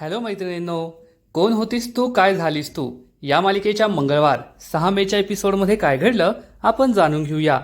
Hello मैत्रिणींनो कोण होतीस तू काय झालीस तू? या मालिकेच्या मंगळवार सहा मेच्या एपिसोडमध्ये काय घडलं आपण जाणून घेऊया.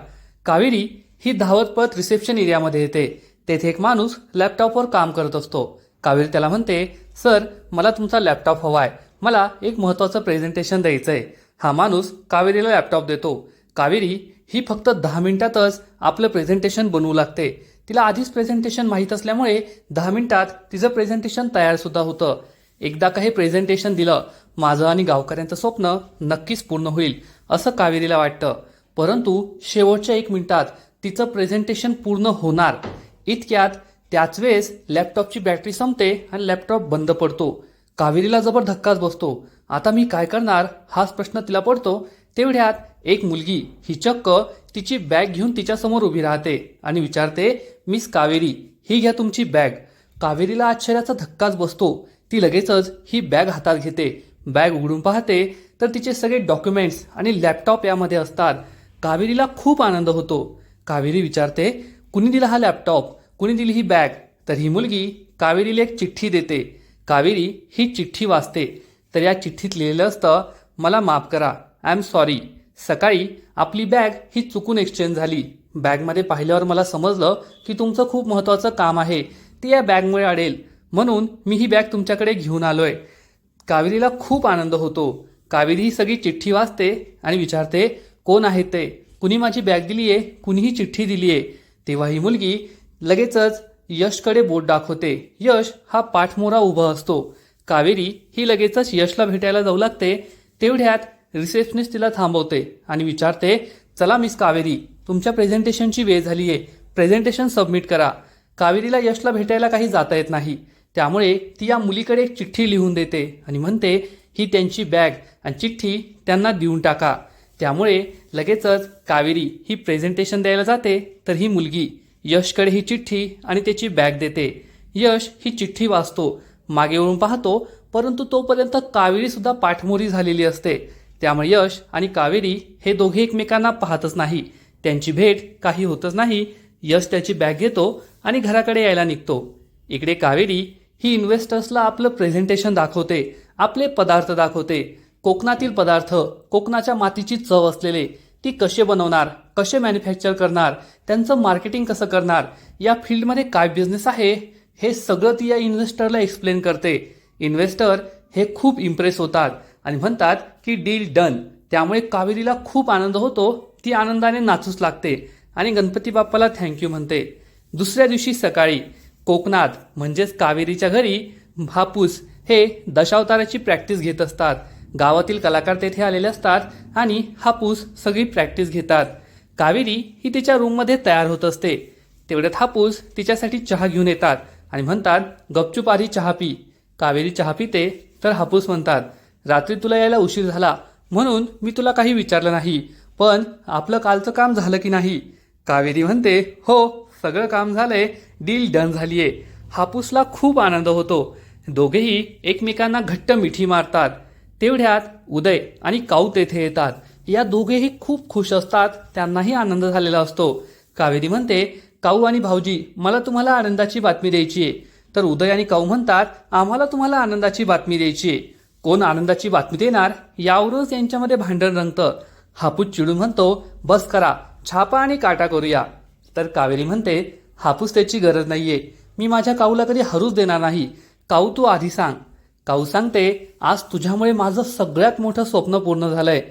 कावेरी ही धावत पळत रिसेप्शन एरियामध्ये येते. तेथे एक माणूस लॅपटॉपवर काम करत असतो. कावेरी त्याला म्हणते सर मला तुमचा लॅपटॉप हवाय. मला एक महत्त्वाचं प्रेझेंटेशन द्यायचं आहे हा माणूस कावेरीला लॅपटॉप देतो. कावेरी ही फक्त दहा मिनिटातच आपलं प्रेझेंटेशन बनवू लागते. तिला आधीच प्रेझेंटेशन माहीत असल्यामुळे दहा मिनिटात तिचं प्रेझेंटेशन तयार सुद्धा होतं. एकदा काही प्रेझेंटेशन दिलं माझं आणि गावकऱ्यांचं स्वप्न नक्कीच पूर्ण होईल असं कावेरीला वाटतं. परंतु शेवटच्या एक मिनिटात तिचं प्रेझेंटेशन पूर्ण होणार. इतक्यात त्याच वेळेस लॅपटॉपची बॅटरी संपते आणि लॅपटॉप बंद पडतो. कावेरीला जबर धक्काच बसतो. आता मी काय करणार हाच प्रश्न तिला पडतो. तेवढ्यात एक मुलगी ही चक्क तिची बॅग घेऊन तिच्यासमोर उभी राहते आणि विचारते मिस कावेरी ही घ्या तुमची बॅग. कावेरीला आश्चर्याचा धक्काच बसतो. ती लगेचच ही बॅग हातात घेते. बॅग उघडून पाहते तर तिचे सगळे डॉक्युमेंट्स आणि लॅपटॉप यामध्ये असतात. कावेरीला खूप आनंद होतो. कावेरी विचारते कुणी दिला हा लॅपटॉप? कुणी दिली ही बॅग? तर ही मुलगी कावेरीला एक चिठ्ठी देते. कावेरी ही चिठ्ठी वाचते. तर या चिठ्ठीत लिहिलेलं असतं मला माफ करा. आय एम सॉरी सकाळी आपली बॅग ही चुकून एक्सचेंज झाली. बॅगमध्ये पाहिल्यावर मला समजलं की तुमचं खूप महत्त्वाचं काम आहे. ते या बॅगमुळे अडेल. म्हणून मी ही बॅग तुमच्याकडे घेऊन आलो आहे कावेरीला खूप आनंद होतो. कावेरी ही सगळी चिठ्ठी वाचते आणि विचारते कोण आहे ते? कुणी माझी बॅग दिली आहे कुणीही चिठ्ठी दिली आहे तेव्हा ही मुलगी लगेचच यशकडे बोट दाखवते. यश हा पाठमोरा उभा असतो. कावेरी ही लगेचच यशला भेटायला जाऊ लागते. तेवढ्यात रिसेप्शनिस्ट तिला थांबवते आणि विचारते चला मिस कावेरी तुमच्या प्रेझेंटेशनची वेळ झाली आहे प्रेझेंटेशन सबमिट करा. कावेरीला यशला भेटायला काही जाता येत नाही. त्यामुळे ती या मुलीकडे एक चिठ्ठी लिहून देते आणि म्हणते ही त्यांची बॅग आणि चिठ्ठी त्यांना देऊन टाका. त्यामुळे लगेचच कावेरी ही प्रेझेंटेशन द्यायला जाते तर ही मुलगी यशकडे ही चिठ्ठी आणि त्याची बॅग देते. यश ही चिठ्ठी वाचतो. मागे वळून पाहतो परंतु तोपर्यंत कावेरीसुद्धा पाठमोरी झालेली असते. त्यामुळे यश आणि कावेरी हे दोघे एकमेकांना पाहतच नाही. त्यांची भेट काही होतच नाही. यश त्याची बॅग घेतो आणि घराकडे यायला निघतो. इकडे कावेरी ही इन्व्हेस्टर्सला आपलं प्रेझेंटेशन दाखवते आपले पदार्थ दाखवते. कोकणातील पदार्थ कोकणाच्या मातीची चव असलेले ती कसे बनवणार कसे मॅन्युफॅक्चर करणार त्यांचं मार्केटिंग कसं करणार या फील्डमध्ये काय बिझनेस आहे हे सगळं ती या इन्व्हेस्टरला एक्सप्लेन करते. इन्व्हेस्टर हे खूप इम्प्रेस होतात. आणि म्हणतात की डील डन. त्यामुळे कावेरीला खूप आनंद होतो ती आनंदाने नाचूच लागते. आणि गणपती बाप्पाला थँक्यू म्हणते. दुसऱ्या दिवशी सकाळी कोकणात म्हणजेच कावेरीच्या घरी हापूस हे दशावताराची प्रॅक्टिस घेत असतात. गावातील कलाकार तेथे आलेले असतात आणि हापूस सगळी प्रॅक्टिस घेतात. कावेरी ही तिच्या रूममध्ये तयार होत असते. तेवढ्यात हापूस तिच्यासाठी चहा घेऊन येतात आणि म्हणतात गपचूप आधी चहा पी. कावेरी चहा पिते तर हापूस म्हणतात रात्री तुला यायला उशीर झाला म्हणून मी तुला काही विचारलं नाही. पण आपलं कालचं काम झालं की नाही? कावेरी म्हणते हो सगळं काम झालंय डील डन झालीये. हापूसला खूप आनंद होतो. दोघेही एकमेकांना घट्ट मिठी मारतात. तेवढ्यात उदय आणि काऊ तेथे येतात. या दोघेही खूप खुश असतात त्यांनाही आनंद झालेला असतो. कावेरी म्हणते काऊ आणि भाऊजी मला तुम्हाला आनंदाची बातमी द्यायची आहे तर उदय आणि काऊ म्हणतात आम्हाला तुम्हाला आनंदाची बातमी द्यायची आहे कोण आनंदाची बातमी देणार यावरूनच यांच्यामध्ये भांडण रंगतं. हापूस चिडून म्हणतो बस करा छापा आणि काटा करूया. तर कावेरी म्हणते हापूस त्याची गरज नाहीये. मी माझ्या काऊला कधी हरूच देणार नाही. काऊ तू आधी सांग. काऊ सांगते आज तुझ्यामुळे माझं सगळ्यात मोठं स्वप्न पूर्ण झालंय.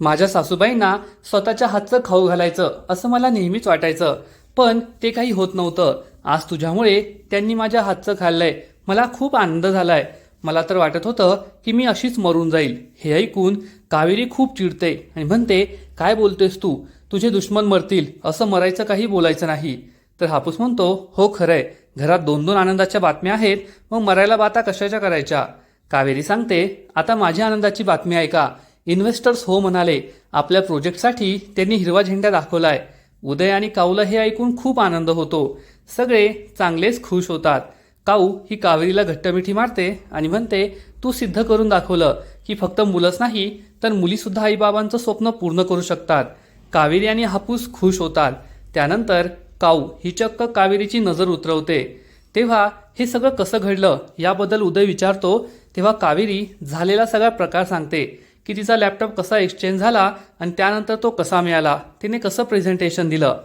माझ्या सासूबाईंना स्वतःच्या हातचं खाऊ घालायचं असं मला नेहमीच वाटायचं. पण ते काही होत नव्हतं. आज तुझ्यामुळे त्यांनी माझ्या हातचं खाल्लंय. मला खूप आनंद झालाय. मला तर वाटत होतं की मी अशीच मरून जाईल. हे ऐकून कावेरी खूप चिडते आणि म्हणते काय बोलतेस तू? तुझे दुश्मन मरतील असं मरायचं काही बोलायचं नाही. तर हापूस म्हणतो हो खरंय. घरात दोन दोन आनंदाच्या बातम्या आहेत मग मरायला बाता कशाच्या करायच्या? कावेरी सांगते आता माझी आनंदाची बातमी ऐका. इन्व्हेस्टर्स हो म्हणाले आपल्या प्रोजेक्टसाठी त्यांनी हिरवा झेंडा दाखवलाय. उदय आणि काऊला हे ऐकून खूप आनंद होतो. सगळे चांगलेच खुश होतात. काऊ ही कावेरीला घट्टमिठी मारते आणि म्हणते तू सिद्ध करून दाखवलं की फक्त मुलंच नाही तर मुलीसुद्धा आईबाबांचं स्वप्न पूर्ण करू शकतात. कावेरी आणि हापूस खुश होतात. त्यानंतर काऊ ही चक्क कावेरीची नजर उतरवते. तेव्हा हे सगळं कसं घडलं याबद्दल उदय विचारतो. तेव्हा कावेरी झालेला सगळा प्रकार सांगते की तिचा लॅपटॉप कसा एक्सचेंज झाला आणि त्यानंतर तो कसा मिळाला. तिने कसं प्रेझेंटेशन दिलं.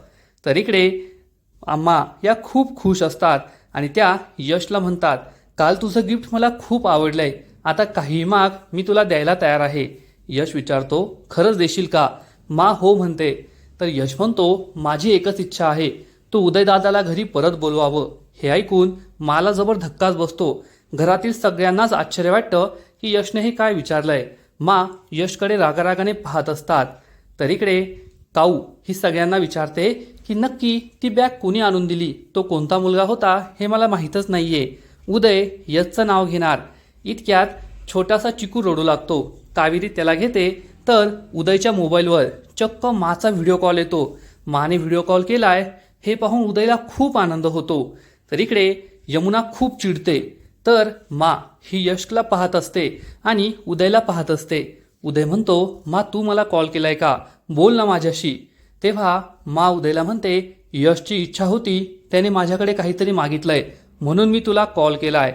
तर इकडे अम्मा या खूप खुश असतात. आणि त्या यशला म्हणतात काल तुझं गिफ्ट मला खूप आवडलंय. आता काही माग मी तुला द्यायला तयार आहे. यश विचारतो खरंच देशील का? मा हो म्हणते. तर यश म्हणतो माझी एकच इच्छा आहे. तो उदयदादाला घरी परत बोलवावं. हे ऐकून मला जबर धक्काच बसतो. घरातील सगळ्यांनाच आश्चर्य वाटतं की यशने हे काय विचारलंय. मा यशकडे रागारागाने पाहत असतात. तर इकडे काऊ ही सगळ्यांना विचारते की नक्की ती बॅग कोणी आणून दिली? तो कोणता मुलगा होता हे मला माहीतच नाहीये. उदय यशचं नाव घेणार. इतक्यात छोटासा चिकू रडू लागतो. कावेरी त्याला घेते तर उदयच्या मोबाईलवर चक्क माचा व्हिडिओ कॉल येतो. माने व्हिडिओ कॉल केलाय हे पाहून उदयला खूप आनंद होतो. तर इकडे यमुना खूप चिडते. तर मा ही यशला पाहत असते आणि उदयला पाहत असते. उदय म्हणतो मा तू मला कॉल केलाय का? बोल ना माझ्याशी. तेव्हा मा उदयला म्हणते यशची इच्छा होती त्याने माझ्याकडे काहीतरी मागितलंय म्हणून मी तुला कॉल केलाय.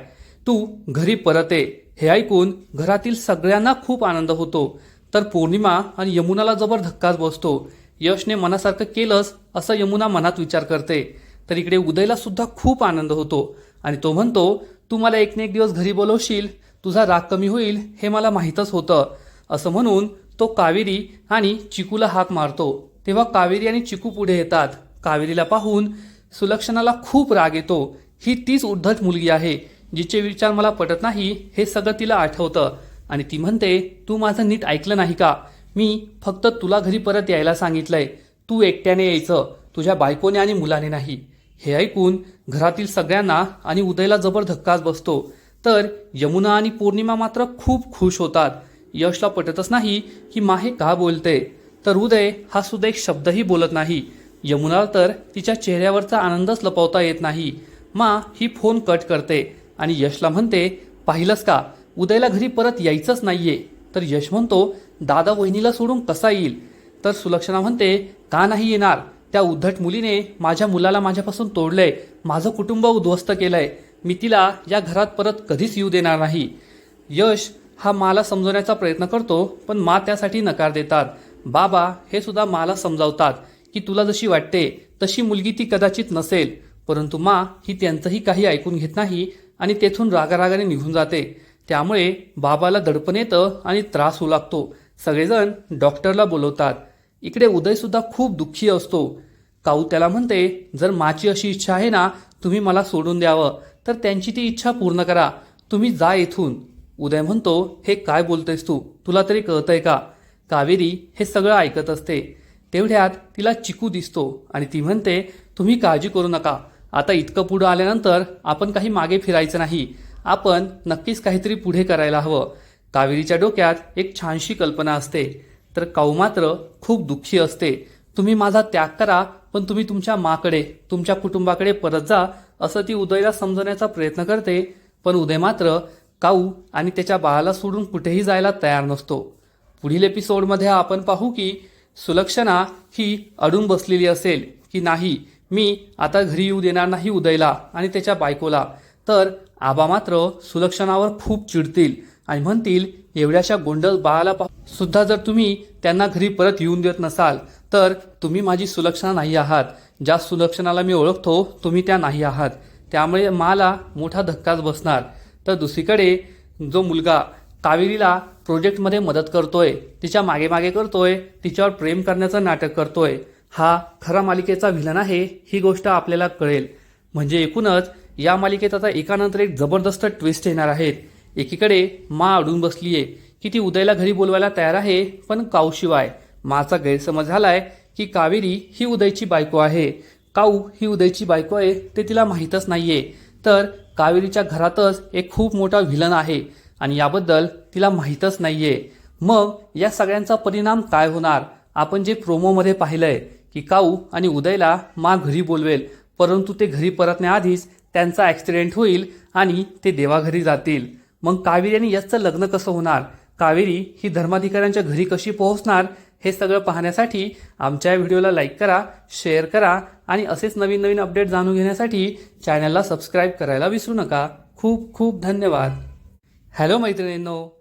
तू घरी परत. ये हे ऐकून घरातील सगळ्यांना खूप आनंद होतो. तर पौर्णिमा आणि यमुनाला जबर धक्काच बसतो. यशने मनासारखं केलंच असं यमुना मनात विचार करते. तर इकडे उदयला सुद्धा खूप आनंद होतो आणि तो म्हणतो तू मला एक ना एक दिवस घरी बोलवशील तुझा राग कमी होईल हे मला माहीतच होतं. असं म्हणून तो कावेरी आणि चिकूला हाक मारतो. तेव्हा कावेरी आणि चिकू पुढे येतात. कावेरीला पाहून सुलक्षणाला खूप राग येतो. ही तीच उद्धट मुलगी आहे जिचे विचार मला पटत नाही हे सगळं तिला आठवतं. आणि ती म्हणते तू माझं नीट ऐकलं नाही का? मी फक्त तुला घरी परत यायला सांगितलंय. तू एकट्याने यायचं. तुझ्या बायकोने आणि मुलाने नाही. हे ऐकून घरातील सगळ्यांना आणि उदयला जबर धक्काच बसतो. तर यमुना आणि पौर्णिमा मात्र खूप खुश होतात. यशला पटतच नाही की माहे का बोलते? तर उदय हा सुद्धा एक शब्दही बोलत नाही. यमुना तर तिच्या चेहऱ्यावरचा आनंदच लपवता येत नाही. मा ही फोन कट करते आणि यशला म्हणते पाहिलंस का? उदयला घरी परत यायचंच नाहीये. तर यश म्हणतो दादा वहिनीला सोडून कसा येईल? तर सुलक्षणा म्हणते का नाही येणार? त्या उद्धट मुलीने माझ्या मुलाला माझ्यापासून तोडलंय. माझं कुटुंब उद्ध्वस्त केलंय. मी तिला या घरात परत कधीच येऊ देणार नाही. यश हा माला समजवण्याचा प्रयत्न करतो पण मा त्यासाठी नकार देतात. बाबा हे सुद्धा माला समजावतात की तुला जशी वाटते तशी मुलगी ती कदाचित नसेल. परंतु मा ही त्यांचंही काही ऐकून घेत नाही आणि तेथून रागारागाने निघून जाते. त्यामुळे बाबाला दडपण येतं आणि त्रास होऊ लागतो. सगळेजण डॉक्टरला बोलवतात. इकडे उदयसुद्धा खूप दुःखी असतो. काऊ त्याला म्हणते जर माची अशी इच्छा आहे ना तुम्ही मला सोडून द्यावं. तर त्यांची ती इच्छा पूर्ण करा. तुम्ही जा येथून उदय म्हणतो हे काय बोलतेस तू? तुला तरी कळतंय का? कावेरी हे सगळं ऐकत असते. तेवढ्यात तिला चिकू दिसतो आणि ती म्हणते तुम्ही काळजी करू नका. आता इतकं पुढं आल्यानंतर आपण काही मागे फिरायचं नाही. आपण नक्कीच काहीतरी पुढे करायला हवं. कावेरीच्या डोक्यात एक छानशी कल्पना असते. तर काऊ मात्र खूप दुःखी असते. तुम्ही माझा त्याग करा पण तुम्ही तुमच्या माकडे तुमच्या कुटुंबाकडे परत जा असं ती उदयला समजवण्याचा प्रयत्न करते. पण उदय मात्र काऊ आणि त्याच्या बाळाला सोडून कुठेही जायला तयार नसतो. पुढील एपिसोडमध्ये आपण पाहू की सुलक्षणा ही अडून बसलेली असेल की नाही मी आता घरी येऊ देणार नाही उदयला आणि त्याच्या बायकोला. तर आबा मात्र सुलक्षणावर खूप चिडतील आणि म्हणतील एवढ्याशा गोंडल बाळाला पा सुद्धा जर तुम्ही त्यांना घरी परत येऊन देत नसाल तर तुम्ही माझी सुलक्षणा नाही आहात. ज्या सुलक्षणाला मी ओळखतो तुम्ही त्या नाही आहात. त्यामुळे मला मोठा धक्काच बसणार. तर दुसरीकडे जो मुलगा कावेरीला प्रोजेक्टमध्ये मदत करतोय तिच्यामागे मागे करतोय तिच्यावर प्रेम करण्याचं नाटक करतोय. हा खरा मालिकेचा व्हिलन आहे ही गोष्ट आपल्याला कळेल. म्हणजे एकूणच या मालिकेत आता एकानंतर एक जबरदस्त ट्विस्ट येणार आहेत एकीकडे मा अडून बसलीये की ती उदयला घरी बोलवायला तयार आहे पण काऊशिवाय माचा गैरसमज झालाय की कावेरी ही उदयची बायको आहे. काऊ ही उदयची बायको आहे ते तिला माहीतच नाहीये. तर कावेरीच्या घरातच एक खूप मोठा व्हिलन आहे. आणि याबद्दल तिला माहीतच नाहीये. मग या सगळ्यांचा परिणाम काय होणार? आपण जे प्रोमोमध्ये पाहिलंय की काऊ आणि उदयला मा घरी बोलवेल परंतु ते घरी परतण्याआधीच त्यांचा ॲक्सिडेंट होईल आणि ते देवाघरी जातील. मग कावेरी आणि यशचं लग्न कसं होणार? कावेरी ही धर्माधिकाऱ्यांच्या घरी कशी पोहोचणार? हे सगळं पाहण्यासाठी आमच्या व्हिडिओला लाईक करा शेअर करा आणि असेच नवीन नवीन अपडेट जाणून घेण्यासाठी चॅनलला सबस्क्राईब करायला विसरू नका. खूप खूप धन्यवाद. हॅलो मैत्रिणींनो